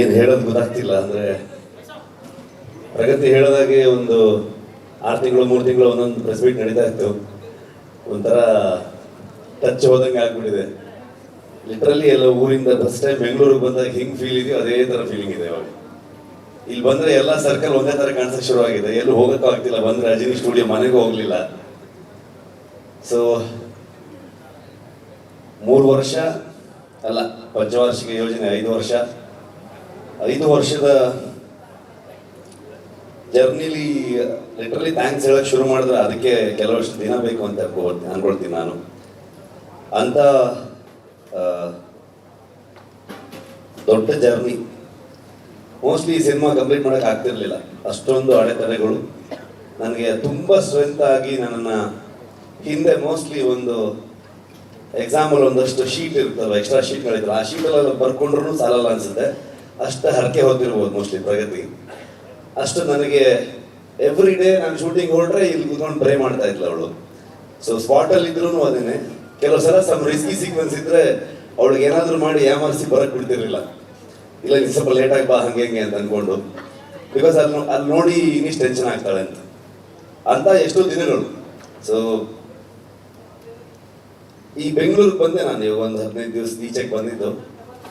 ಏನು ಹೇಳೋದು ಗೊತ್ತಾಗ್ತಿಲ್ಲ, ಅಂದರೆ ಪ್ರಗತಿ ಹೇಳೋದಾಗೆ ಒಂದು ಆರು ತಿಂಗಳು, ಮೂರು ತಿಂಗಳು ಒಂದೊಂದು ಪ್ರೆಸ್ ಮೀಟ್ ನಡೀತಾ ಇತ್ತು. ಒಂಥರ ಟಚ್ ಹೋದಂಗೆ ಆಗ್ಬಿಟ್ಟಿದೆ. ಲಿಟ್ರಲಿ ಎಲ್ಲ ಊರಿಂದ ಫಸ್ಟ್ ಟೈಮ್ ಬೆಂಗಳೂರಿಗೆ ಬಂದಾಗ ಹಿಂಗೆ ಫೀಲ್ ಇದೆಯೋ ಅದೇ ಥರ ಫೀಲಿಂಗ್ ಇದೆ ಅವಾಗ ಇಲ್ಲಿ ಬಂದ್ರೆ ಎಲ್ಲ ಸರ್ಕಲ್ ಒಂದೇ ಥರ ಕಾಣಿಸಕ್ಕೆ ಶುರುವಾಗಿದೆ ಎಲ್ಲೂ ಹೋಗಕ್ಕೂ ಆಗ್ತಿಲ್ಲ. ಬಂದ್ರೆ ಅಜಿನಿ ಸ್ಟುಡಿಯೋ ಮನೆಗೂ ಹೋಗ್ಲಿಲ್ಲ. ಸೊ ಮೂರು ವರ್ಷ ಅಲ್ಲ, ಪಂಚವಾರ್ಷಿಕ ಯೋಜನೆ ಐದು ವರ್ಷ. ಐದು ವರ್ಷದ ಜರ್ನಿಲಿ ಲಿಟ್ರಲಿ ಥ್ಯಾಂಕ್ಸ್ ಹೇಳಕ್ ಶುರು ಮಾಡಿದ್ರೆ ಅದಕ್ಕೆ ಕೆಲವಷ್ಟು ದಿನ ಬೇಕು ಅಂತ ಅನ್ಕೊ- ಅನ್ಕೊಳ್ತೀನಿ ನಾನು. ಅಂತ ದೊಡ್ಡ ಜರ್ನಿ. ಮೋಸ್ಟ್ಲಿ ಈ ಸಿನಿಮಾ ಕಂಪ್ಲೀಟ್ ಮಾಡಕ್ ಆಗ್ತಿರ್ಲಿಲ್ಲ. ಅಷ್ಟೊಂದು ಅಡೆತಡೆಗಳು. ನನಗೆ ತುಂಬಾ ಸ್ಟ್ರೆಂತ್ ಆಗಿ ನನ್ನನ್ನ ಹಿಂದೆ ಮೋಸ್ಟ್ಲಿ ಒಂದು ಎಕ್ಸಾಂಪಲ್ ಒಂದಷ್ಟು ಶೀಟ್ ಇರ್ತವೆ ಎಕ್ಸ್ಟ್ರಾ ಶೀಟ್ಗಳಿದ್ರು ಆ ಶೀಟಲ್ಲೆಲ್ಲ ಬರ್ಕೊಂಡ್ರು ಸಾಲಲ್ಲ ಅನ್ಸುತ್ತೆ. ಅಷ್ಟು ಹರಕೆ ಹೊತ್ತಿರ್ಬೋದು ಮೋಸ್ಟ್ಲಿ ಪ್ರಗತಿ. ಅಷ್ಟು ನನಗೆ ಎವ್ರಿ ಡೇ ನಾನು ಶೂಟಿಂಗ್ ಹೊರಟ್ರೆ ಇಲ್ಲಿ ಕುತ್ಕೊಂಡು ಪ್ರೇ ಮಾಡ್ತಾ ಇದ್ಲು ಅವಳು. ಸೊ ಸ್ಪಾಟಲ್ಲಿ ಇದ್ರೂ ಅದೇನೆ. ಕೆಲವು ಸಲ ಸಮ್ ರಿಸ್ಕಿ ಸೀಕ್ವೆನ್ಸ್ ಇದ್ರೆ ಅವಳಿಗೆ ಏನಾದರೂ ಮಾಡಿ ಯಾಮಾರಿಸಿ ಬರಕ್ ಬಿಡ್ತಿರ್ಲಿಲ್ಲ. ಇಲ್ಲ ನೀವು ಸ್ವಲ್ಪ ಲೇಟಾಗಿ ಬಾ, ಹಂಗೆ ಹಂಗೆ ಅಂತ ಅಂದ್ಕೊಂಡು ಬಿಕಾಸ್ ಅಲ್ಲಿ ಅಲ್ಲಿ ನೋಡಿ ಇನ್ನಿಷ್ಟು ಟೆನ್ಷನ್ ಆಗ್ತಾಳೆ ಅಂತ. ಅಂತ ಎಷ್ಟೋ ದಿನಗಳು. ಸೊ ಈ ಬೆಂಗಳೂರಿಗೆ ಬಂದೆ ನಾನು ಒಂದು ಹದಿನೈದು ದಿವಸ ಈಚೆಗೆ ಬಂದಿದ್ದು.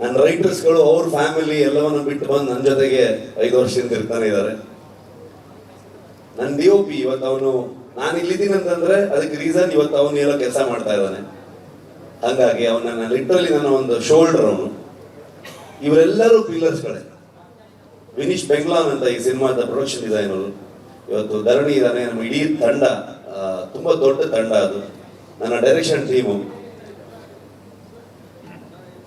ನನ್ನ ರೈಟರ್ಸ್ಗಳು ಅವ್ರ ಫ್ಯಾಮಿಲಿ ಎಲ್ಲವನ್ನ ಬಿಟ್ಟು ಬಂದು ನನ್ನ ಜೊತೆಗೆ ಐದು ವರ್ಷದಿಂದ ಇರ್ತಾನೆ ಇದ್ದಾರೆ. ನನ್ನ ಡಿ ಒ ಪಿ ಇವತ್ತು ಅವನು, ನಾನು ಇಲ್ಲಿದ್ದೀನಿ ಅಂತಂದ್ರೆ ಅದಕ್ಕೆ ರೀಸನ್ ಇವತ್ತು ಅವನು ಏನೋ ಕೆಲಸ ಮಾಡ್ತಾ ಇದ್ದಾನೆ. ಹಂಗಾಗಿ ಅವನ ಲಿಟ್ರಲಿ ನನ್ನ ಒಂದು ಶೋಲ್ಡರ್ ಅವನು. ಇವರೆಲ್ಲರೂ ಪಿಲ್ಲರ್ಸ್ಗಳೇ ವಿನೀಶ್ ಬೆಂಗ್ಲಾನ್ ಅಂತ ಈ ಸಿನಿಮಾದ ಪ್ರೊಡಕ್ಷನ್ ಡಿಸೈನರು ಇವತ್ತು ಧರಣಿ ಇದ್ದಾನೆ, ನಮ್ಮ ಇಡೀ ತಂಡ ತುಂಬಾ ದೊಡ್ಡ ತಂಡ ಅದು. ನನ್ನ ಡೈರೆಕ್ಷನ್ ಟೀಮು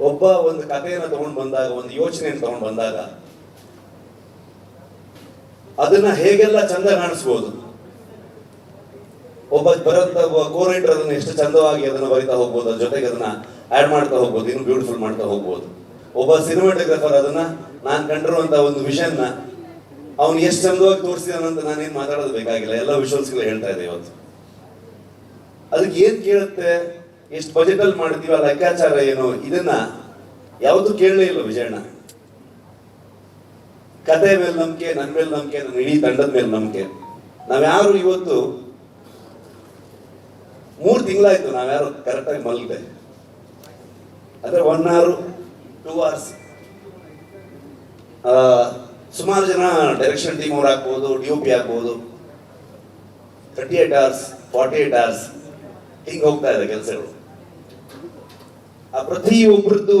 ಒಬ್ಬ ಒಂದು ಕಥೆಯನ್ನು ತಗೊಂಡು ಬಂದಾಗ, ಒಂದು ಯೋಚನೆಯನ್ನು ತಗೊಂಡು ಬಂದಾಗ, ಅದನ್ನ ಹೇಗೆಲ್ಲ ಚಂದ ಕಾಣಿಸ್ಬೋದು? ಒಬ್ಬ ಬರಂತ ಕೋರೈಟರ್ ಅದನ್ನ ಎಷ್ಟು ಚಂದವಾಗಿ ಅದನ್ನ ಬರಿತಾ ಹೋಗ್ಬೋದು, ಅದ್ರ ಜೊತೆಗೆ ಅದನ್ನ ಆಡ್ ಮಾಡ್ತಾ ಹೋಗ್ಬೋದು, ಇನ್ನು ಬ್ಯೂಟಿಫುಲ್ ಮಾಡ್ತಾ ಹೋಗ್ಬೋದು. ಒಬ್ಬ ಸಿನಿಮಾಟೋಗ್ರಾಫರ್ ಅದನ್ನ, ನಾನು ಕಂಡಿರುವಂತ ಒಂದು ವಿಷಯನ್ನ ಅವನು ಎಷ್ಟು ಚಂದವಾಗಿ ತೋರಿಸಿದಾನಂತ ನಾನೇನು ಮಾತಾಡೋದು ಬೇಕಾಗಿಲ್ಲ. ಎಲ್ಲ ವಿಷುವಲ್ಸ್ಗಳು ಹೇಳ್ತಾ ಇದೆ ಇವತ್ತು. ಅದಕ್ಕೆ ಏನ್ ಕೇಳುತ್ತೆ? ಎಷ್ಟು ಬಜೆಟ್ ಅಲ್ಲಿ ಮಾಡಿದೀವ ಲೆಕ್ಕಾಚಾರ ಏನು? ಇದನ್ನ ಯಾವುದು ಕೇಳಲೇ ಇಲ್ಲ ವಿಜಯಣ್ಣ. ಕತೆ ಮೇಲೆ ನಂಬಿಕೆ ನನ್ನ ಮೇಲೆ ನಂಬಿಕೆ ನನ್ನ ಇಡೀ ತಂಡದ ಮೇಲೆ ನಂಬಿಕೆ. ನಾವ್ಯಾರು ಇವತ್ತು ಮೂರು ತಿಂಗಳಾಯ್ತು ನಾವ್ಯಾರು ಕರೆಕ್ಟಾಗಿ ಮಲಗಿದೆ. ಅಂದ್ರೆ ಒನ್ ಅವರ್ ಟೂ ಅವರ್ಸ್ ಸುಮಾರು ಜನ ಡೈರೆಕ್ಷನ್ ಟೀಮ್ ಅವ್ರು ಹಾಕ್ಬೋದು ಡಿ ಪಿ ಹಾಕ್ಬೋದು. Thirty eight hours forty eight hours ಹಿಂಗೆ ಹೋಗ್ತಾ ಇದೆ ಕೆಲಸಗಳು. ಆ ಪ್ರತಿಯೊಬ್ಬರದ್ದು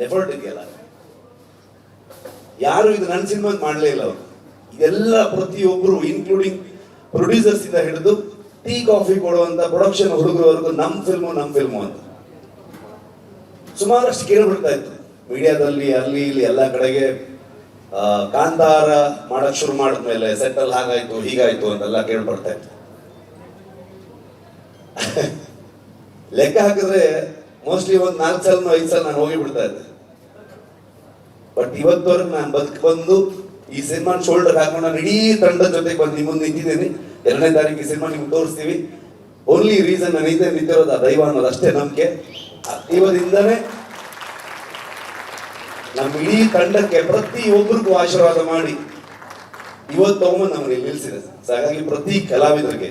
ಎಫರ್ಟ್ ಇದೆಯಲ್ಲ ಯಾರು ಇದು ನನ್ನ ಸಿನಿಮಾ ಮಾಡಲೇ ಇಲ್ಲ ಅವರು. ಇದೆಲ್ಲ ಪ್ರತಿಯೊಬ್ಬರು ಇನ್ಕ್ಲೂಡಿಂಗ್ ಪ್ರೊಡ್ಯೂಸರ್ಸ್ ಇಂದ ಹಿಡಿದು ಟೀ ಕಾಫಿ ಕೊಡುವಂತ ಪ್ರೊಡಕ್ಷನ್ ಹುಡುಗರವರೆಗೂ ನಮ್ಮ ಫಿಲ್ಮು ನಮ್ಮ ಫಿಲ್ಮು ಅಂತ. ಸುಮಾರಷ್ಟು ಕೇಳ್ಬಿಡ್ತಾ ಇತ್ತು. ಮೀಡಿಯಾದಲ್ಲಿ, ಅಲ್ಲಿ, ಇಲ್ಲಿ ಎಲ್ಲ ಕಡೆಗೆ ಕಾಂತಾರ ಮಾಡಕ್ ಶುರು ಮಾಡಿದ್ಮೇಲೆ ಸೆಟ್ಟಲ್ ಹಾಗಾಯ್ತು, ಹೀಗಾಯ್ತು ಅಂತೆಲ್ಲ ಕೇಳ್ಬರ್ತಾ ಇತ್ತು. ಲೆಕ್ಕ ಹಾಕಿದ್ರೆ ಮೋಸ್ಟ್ಲಿ ಒಂದ್ ನಾಲ್ಕು ಸಲ ಐದು ಸಲ ನಾನು ಹೋಗಿ ಬಿಡ್ತಾ ಇದ್ದೆ. ಬಟ್ ಇವತ್ತವರೆಗೆ ನಾನು ಬದುಕು ಬಂದು ಈ ಸಿನಿಮಾ ಶೋಲ್ಡರ್ ಹಾಕೊಂಡು ಇಡೀ ತಂಡದ ಜೊತೆ ಬಂದು ನಿಮ್ಮ ಮುಂದೆ ನಿಂತಿದ್ದೀನಿ. ಎರಡನೇ ತಾರೀಕು ಈ ಸಿನಿಮಾ ನಿಮ್ಗೆ ತೋರಿಸ್ತೀವಿ. ಓನ್ಲಿ ರೀಸನ್ ನಾನು ಇದೆ ನಿಂತಿರೋದು ಆ ದೈವ ಅನ್ನೋದು ಅಷ್ಟೇ ನಂಬಿಕೆ. ನಮ್ ನಮ್ಮ ಇಡೀ ತಂಡಕ್ಕೆ ಪ್ರತಿಯೊಬ್ಬರಿಗೂ ಆಶೀರ್ವಾದ ಮಾಡಿ ಇವತ್ತು ತಗೊಂಬಂದು ನಮ್ಮನ್ನು ಇಲ್ಲಿ ನಿಲ್ಲಿಸಿದೆ ಸೊ ಹಾಗಾಗಿ ಪ್ರತಿ ಕಲಾವಿದರಿಗೆ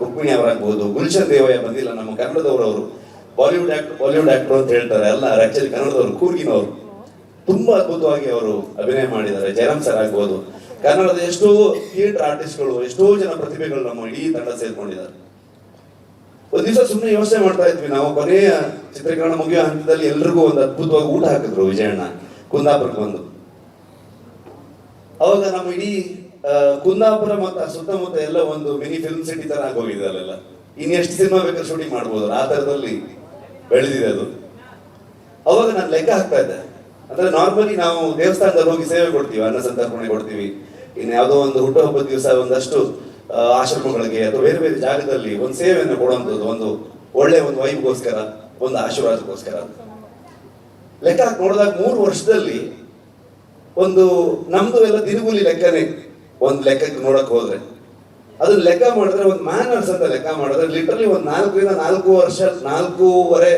ರುಕ್ಮಿಣಿ ಅವರಾಗ್ಬೋದು, ಗುಲ್ಶನ್ ದೇವಯ್ಯ ಬಂದಿಲ್ಲ ನಮ್ಮ ಕನ್ನಡದವರವರು. ಬಾಲಿವುಡ್ ಆಕ್ಟರ್ ಬಾಲಿವುಡ್ ಆಕ್ಟರ್ ಅಂತ ಹೇಳ್ತಾರೆ. ಅಲ್ಲ ಆಕ್ಚುಲಿ ಕನ್ನಡದವರು ಕೂರ್ಗಿನವರು. ತುಂಬಾ ಅದ್ಭುತವಾಗಿ ಅವರು ಅಭಿನಯ ಮಾಡಿದ್ದಾರೆ. ಜಯರಾಮ್ ಸರ್ ಆಗ್ಬೋದು. ಕನ್ನಡದ ಎಷ್ಟೋ ಥಿಯೇಟರ್ ಆರ್ಟಿಸ್ಟ್ಗಳು ಎಷ್ಟೋ ಜನ ಪ್ರತಿಭೆಗಳು ನಮ್ಮ ಇಡೀ ತಂಡ ಸೇರ್ಕೊಂಡಿದ್ದಾರೆ. ಒಂದ್ ದಿವಸ ಸುಮ್ಮನೆ ಯೋಚನೆ ಮಾಡ್ತಾ ಇದ್ವಿ. ನಾವು ಕೊನೆಯ ಚಿತ್ರೀಕರಣ ಮುಗಿಯೋ ಹಂತದಲ್ಲಿ ಎಲ್ರಿಗೂ ಒಂದು ಅದ್ಭುತವಾಗಿ ಊಟ ಹಾಕಿದ್ರು ವಿಜಯಣ್ಣ, ಕುಂದಾಪುರಕ್ಕೆ ಬಂದು. ಅವಾಗ ನಮ್ಮ ಇಡೀ ಕುಂದಾಪುರ ಮತ್ತು ಸುತ್ತಮುತ್ತ ಎಲ್ಲ ಒಂದು ಮಿನಿ ಫಿಲ್ಮ್ ಸಿಟಿ ತರ ಆಗೋಗಿದೆ ಅಲ್ಲೆಲ್ಲ. ಇನ್ನೆಷ್ಟು ಸಿನಿಮಾ ಬೇಕಾದ್ರೆ ಶೂಟಿಂಗ್ ಮಾಡ್ಬೋದು. ಆ ತರದಲ್ಲಿ ಬೆಳೆದಿದೆ ಅದು. ಅವಾಗ ನಾನು ಲೆಕ್ಕ ಹಾಕ್ತಾ ಇದ್ದೆ. ಅಂದ್ರೆ ನಾರ್ಮಲಿ ನಾವು ದೇವಸ್ಥಾನದಲ್ಲಿ ಹೋಗಿ ಸೇವೆ ಕೊಡ್ತೀವಿ, ಅನ್ನ ಸಂತರ್ಪಣೆ ಕೊಡ್ತೀವಿ. ಇನ್ನು ಯಾವುದೋ ಒಂದು ಹುಟ್ಟುಹಬ್ಬದ ದಿವಸ ಒಂದಷ್ಟು ಆಶ್ರಮಗಳಿಗೆ ಅಥವಾ ಬೇರೆ ಬೇರೆ ಜಾಗದಲ್ಲಿ ಒಂದು ಸೇವೆಯನ್ನು ಕೊಡುವಂಥದ್ದು, ಒಂದು ಒಳ್ಳೆ ಒಂದು ವೈಬ್ಗೋಸ್ಕರ, ಒಂದು ಆಶೀರ್ವಾದಕ್ಕೋಸ್ಕರ ಲೆಕ್ಕ ಹಾಕಿ ನೋಡಿದಾಗ ಮೂರು ವರ್ಷದಲ್ಲಿ ಒಂದು ನಮ್ದು ಎಲ್ಲ ದಿನಗೂಲಿ ಲೆಕ್ಕನೇ. ಒಂದು ಲೆಕ್ಕಕ್ಕೆ ನೋಡಕ್ಕೆ ಹೋದ್ರೆ. ಅದನ್ನ ಲೆಕ್ಕ ಮಾಡಿದ್ರೆ ಒಂದು ಮ್ಯಾನರ್ಸ್ ಅಂತ ಲೆಕ್ಕ ಮಾಡಿದ್ರೆ ಲಿಟರಲಿ ಒಂದು ನಾಲ್ಕರಿಂದ ನಾಲ್ಕು ವರ್ಷ, ನಾಲ್ಕೂವರೆ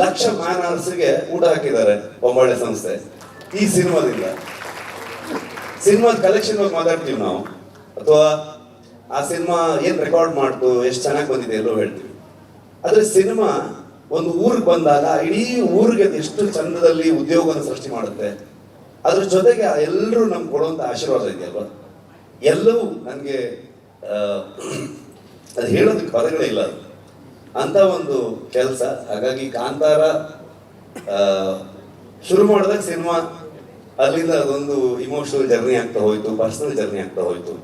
ಲಕ್ಷ ಮ್ಯಾನರ್ಸ್ಗೆ ಊಟ ಹಾಕಿದ್ದಾರೆ ಬೊಂಬಾಳೆ ಸಂಸ್ಥೆ ಈ ಸಿನಿಮಾದಿಂದ. ಸಿನಿಮಾದ ಕಲೆಕ್ಷನ್ ಬಗ್ಗೆ ಮಾತಾಡ್ತೀವಿ ನಾವು. ಅಥವಾ ಆ ಸಿನಿಮಾ ಏನ್ ರೆಕಾರ್ಡ್ ಮಾಡ್ತು, ಎಷ್ಟು ಚೆನ್ನಾಗಿ ಬಂದಿದೆ ಎಲ್ಲೋ ಹೇಳ್ತೀವಿ. ಆದ್ರೆ ಸಿನಿಮಾ ಒಂದು ಊರಿಗೆ ಬಂದಾಗ, ಇಡೀ ಊರಿಗೆ ಎಷ್ಟು ಚಂದದಲ್ಲಿ ಉದ್ಯೋಗವನ್ನು ಸೃಷ್ಟಿ ಮಾಡುತ್ತೆ, ಅದ್ರ ಜೊತೆಗೆ ಎಲ್ಲರೂ ನಮ್ಗೆ ಕೊಡುವಂತ ಆಶೀರ್ವಾದ ಇದೆಯಲ್ವಾ? ಎಲ್ಲವೂ ನನಗೆ ಅದು ಹೇಳೋದಕ್ಕೆ ಪದಗಳೇ ಇಲ್ಲ. ಅದು ಅಂತ ಒಂದು ಕೆಲಸ. ಹಾಗಾಗಿ ಕಾಂತಾರ ಶುರು ಮಾಡಿದಾಗ ಸಿನಿಮಾ, ಅಲ್ಲಿಂದ ಅದೊಂದು ಇಮೋಷನಲ್ ಜರ್ನಿ ಆಗ್ತಾ ಹೋಯ್ತು ಪರ್ಸನಲ್ ಜರ್ನಿ ಆಗ್ತಾ ಹೋಯ್ತು.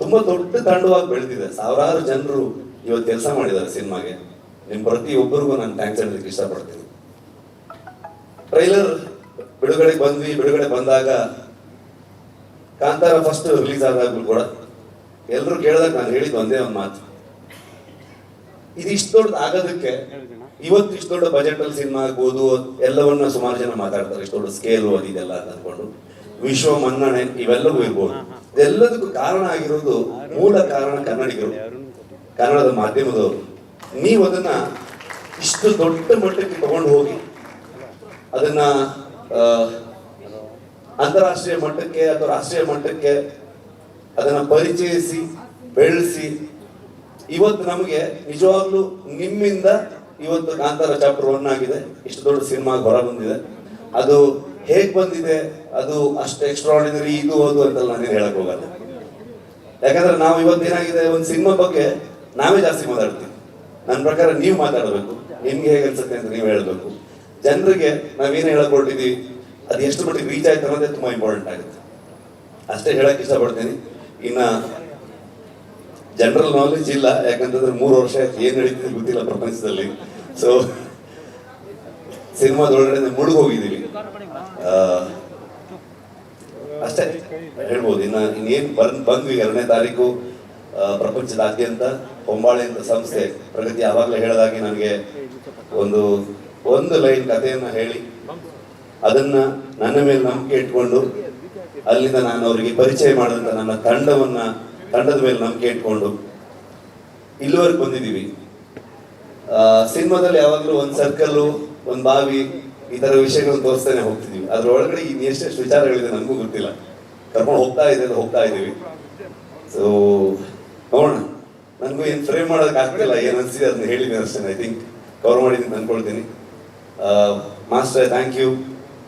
ತುಂಬಾ ದೊಡ್ಡ ತಂಡವಾಗಿ ಬೆಳೆದಿದೆ. ಸಾವಿರಾರು ಜನರು ಇವತ್ತು ಕೆಲಸ ಮಾಡಿದ್ದಾರೆ ಸಿನಿಮಾಗೆ. ನಿಮ್ ಪ್ರತಿಯೊಬ್ಬರಿಗೂ ನಾನು ಥ್ಯಾಂಕ್ಸ್ ಹೇಳಲಿಕ್ಕೆ ಇಷ್ಟಪಡ್ತೀನಿ. ಟ್ರೈಲರ್ ಬಿಡುಗಡೆಗೆ ಬಂದ್ವಿ. ಬಿಡುಗಡೆ ಬಂದಾಗ ಕಾಂತಾರ ಫಸ್ಟ್ ರಿಲೀಸ್ ಆದಾಗ್ಲೂ ಕೂಡ ಎಲ್ಲರೂ ಕೇಳಿದಾಗ ನಾನು ಹೇಳಿದ ಒಂದೇ ಒಂದು ಮಾತು. ಇದು ಇಷ್ಟು ದೊಡ್ಡ ಆಗೋದಕ್ಕೆ ಇವತ್ತು ಇಷ್ಟು ದೊಡ್ಡ ಬಜೆಟ್ ಅಲ್ಲಿ ಸಿನಿಮಾ ಆಗ್ಬೋದು, ಎಲ್ಲವನ್ನ ಸುಮಾರು ಜನ ಮಾತಾಡ್ತಾರೆ, ಇಷ್ಟು ದೊಡ್ಡ ಸ್ಕೇಲ್ ಅದು ಇದೆಲ್ಲ ಅಂತ ಅನ್ಕೊಂಡು ವಿಶ್ವ, ಮನ್ನಣೆ ಇವೆಲ್ಲವೂ ಇರ್ಬೋದು. ಎಲ್ಲದಕ್ಕೂ ಕಾರಣ ಆಗಿರೋದು ಮೂಲ ಕಾರಣ ಕನ್ನಡಿಗರು, ಕನ್ನಡದ ಮಾಧ್ಯಮದವರು. ನೀವು ಅದನ್ನ ಇಷ್ಟು ದೊಡ್ಡ ಮಟ್ಟಕ್ಕೆ ತಗೊಂಡು ಹೋಗಿ ಅದನ್ನ ಅಂತಾರಾಷ್ಟ್ರೀಯ ಮಟ್ಟಕ್ಕೆ ಅಥವಾ ರಾಷ್ಟ್ರೀಯ ಮಟ್ಟಕ್ಕೆ ಅದನ್ನ ಪರಿಚಯಿಸಿ, ಬೆಳೆಸಿ. ಇವತ್ತು ನಮಗೆ ನಿಜವಾಗ್ಲೂ ನಿಮ್ಮಿಂದ ಇವತ್ತು ಕಾಂತಾರ ಚಾಪ್ಟರ್ ಒನ್ ಆಗಿದೆ ಇಷ್ಟು ದೊಡ್ಡ ಸಿನಿಮಾ ಹೊರ ಬಂದಿದೆ. ಅದು ಹೇಗ್ ಬಂದಿದೆ, ಅದು ಅಷ್ಟು ಎಕ್ಸ್ಟ್ರಾಡಿನರಿ ಇದು ಅದು ಅಂತೆಲ್ಲ ನಾನು ಹೇಳಕ್ ಹೋಗಲ್ಲ. ಯಾಕಂದ್ರೆ ನಾವು ಇವತ್ತು ಏನಾಗಿದೆ, ಒಂದು ಸಿನಿಮಾ ಬಗ್ಗೆ ನಾವೇ ಜಾಸ್ತಿ ಮಾತಾಡ್ತೀವಿ. ನನ್ನ ಪ್ರಕಾರ ನೀವು ಮಾತಾಡಬೇಕು. ನಿಮ್ಗೆ ಹೇಗೆ ಅನ್ಸುತ್ತೆ ಅಂತ ನೀವು ಹೇಳಬೇಕು. ಜನರಿಗೆ ನಾವೇನು ಹೇಳಕ್ ಹೊರಟಿದೀವಿ ಅದು ಎಷ್ಟು ಮಟ್ಟಿಗೆ ರೀಚ್ ಆಯ್ತು ಅನ್ನೋದೇ ತುಂಬಾ ಇಂಪಾರ್ಟೆಂಟ್ ಆಗುತ್ತೆ. ಅಷ್ಟೇ ಹೇಳಕ್ ಇಷ್ಟಪಡ್ತೀನಿ. ಇನ್ನ ಜನರಲ್ ನಾಲೆಜ್ ಇಲ್ಲ, ಯಾಕಂತಂದ್ರೆ ಮೂರು ವರ್ಷ ಏನ್ ನಡೀತಿದೆ ಗೊತ್ತಿಲ್ಲ ಪ್ರಪಂಚದಲ್ಲಿ. ಸೊ ಸಿನಿಮಾದೊಳಗಡೆ ಮುಳುಗೋಗಿದ್ದೀವಿ ಅಷ್ಟೇ ಹೇಳ್ಬೋದು, ಇನ್ನ ಇನ್ನೇನ್ ಬಂದ್, ಬಂದ್ವಿ ಎರಡನೇ ತಾರೀಕು ಪ್ರಪಂಚದಾದ್ಯಂತ ಹೊಂಬಾಳೆ ಅಂತ ಸಂಸ್ಥೆ ಪ್ರಗತಿ ಆವಾಗಲೇ ಹೇಳಿದಾಗೆ ನನಗೆ ಒಂದು ಒಂದು ಲೈನ್ ಕಥೆಯನ್ನು ಹೇಳಿ, ಅದನ್ನ ನನ್ನ ಮೇಲೆ ನಂಬಿಕೆ ಇಟ್ಕೊಂಡು ಅಲ್ಲಿಂದ ನಾನು ಅವರಿಗೆ ಪರಿಚಯ ಮಾಡಿದಂತ ನನ್ನ ತಂಡವನ್ನ, ತಂಡದ ಮೇಲೆ ನಂಬಿಕೆ ಇಟ್ಕೊಂಡು ಇಲ್ಲಿವರೆಗೆ ಬಂದಿದ್ದೀವಿ. ಸಿನಿಮಾದಲ್ಲಿ ಯಾವಾಗಲೂ ಒಂದು ಸರ್ಕಲ್ಲು ಒಂದು ಬಾವಿ, ಈ ಥರ ವಿಷಯಗಳನ್ನು ತೋರಿಸ್ತಾನೆ ಹೋಗ್ತಿದ್ದೀವಿ. ಅದ್ರ ಒಳಗಡೆ ಇನ್ನು ಎಷ್ಟೆಷ್ಟು ವಿಚಾರಗಳಿದೆ ನನಗೂ ಗೊತ್ತಿಲ್ಲ. ಕರ್ಕೊಂಡು ಹೋಗ್ತಾ ಇದೆ ಹೋಗ್ತಾ ಇದ್ದೀವಿ. ಸೊ ನೋಡೋಣ. ನನಗೂ ಏನು ಫ್ರೇಮ್ ಮಾಡೋದಕ್ಕೆ ಆಗ್ತಿಲ್ಲ, ಏನು ಅನಿಸಿದೆ ಅದನ್ನ ಹೇಳಿದ್ದೀನಿ ಅಷ್ಟೇ ಐ ಥಿಂಕ್ ಕವರ್ ಮಾಡಿದ್ದೀನಿ ಅಂದ್ಕೊಳ್ತೀನಿ master thank you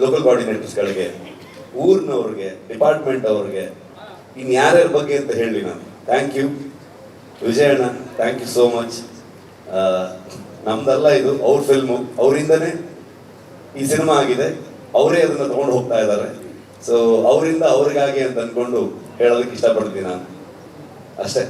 local ಕೋಆರ್ಡಿನೇಟರ್ಸ್ಗಳಿಗೆ ಊರಿನವ್ರಿಗೆ department ಅವ್ರಿಗೆ ಇನ್ನು ಯಾರ್ಯಾರ ಬಗ್ಗೆ ಅಂತ ಹೇಳಿ ನಾನು. ಥ್ಯಾಂಕ್ ಯು ವಿಜಯಣ್ಣ ಥ್ಯಾಂಕ್ ಯು ಸೋ ಮಚ್ ನಮ್ದಲ್ಲ ಇದು, ಅವ್ರ ಫಿಲ್ಮು ಅವರಿಂದನೇ ಈ ಸಿನಿಮಾ ಆಗಿದೆ. ಅವರೇ ಅದನ್ನ ತಗೊಂಡು ಹೋಗ್ತಾ ಇದ್ದಾರೆ. ಸೊ ಅವರಿಂದ ಅವ್ರಿಗಾಗಿ ಅಂತ ಅನ್ಕೊಂಡು ಹೇಳೋದಕ್ಕೆ ಇಷ್ಟಪಡ್ತೀನಿ ನಾನು. ಅಷ್ಟೇ.